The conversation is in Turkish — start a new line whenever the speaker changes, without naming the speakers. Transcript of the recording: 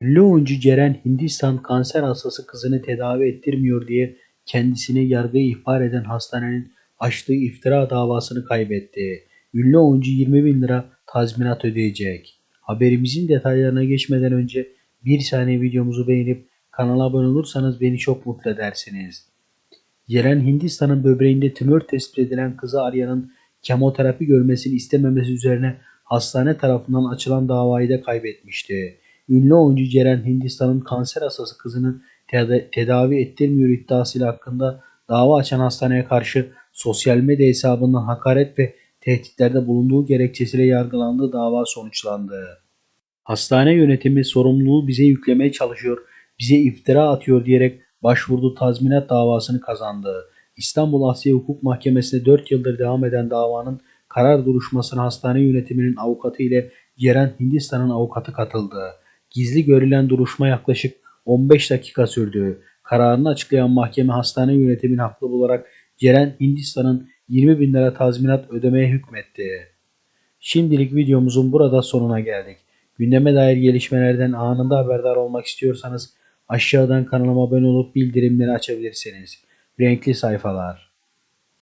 Ünlü oyuncu Ceren Hindistan kanser hastası kızını tedavi ettirmiyor diye kendisini yargıya ihbar eden hastanenin açtığı iftira davasını kaybetti. Ünlü oyuncu 20 bin lira tazminat ödeyecek. Haberimizin detaylarına geçmeden önce bir saniye videomuzu beğenip kanala abone olursanız beni çok mutlu edersiniz. Ceren Hindistan'ın böbreğinde tümör tespit edilen kızı arayanın kemoterapi görmesini istememesi üzerine hastane tarafından açılan davayı da kaybetmişti. Ünlü oyuncu Ceren Hindistan'ın kanser hastası kızını teda- tedavi ettirmiyor iddiasıyla hakkında dava açan hastaneye karşı sosyal medya hesabından hakaret ve tehditlerde bulunduğu gerekçesiyle yargılandığı dava sonuçlandı. Hastane yönetimi sorumluluğu bize yüklemeye çalışıyor, bize iftira atıyor diyerek başvurduğu tazminat davasını kazandı. İstanbul Asya Hukuk Mahkemesi'nde 4 yıldır devam eden davanın karar duruşmasına hastane yönetiminin avukatı ile Ceren Hindistan'ın avukatı katıldı. Gizli görülen duruşma yaklaşık 15 dakika sürdü. Kararını açıklayan mahkeme hastane yönetimini haklı bularak Ceren Hindistan'ın 20 bin lira tazminat ödemeye hükmetti. Şimdilik videomuzun burada sonuna geldik. Gündeme dair gelişmelerden anında haberdar olmak istiyorsanız aşağıdan kanalıma abone olup bildirimleri açabilirsiniz. Renkli sayfalar.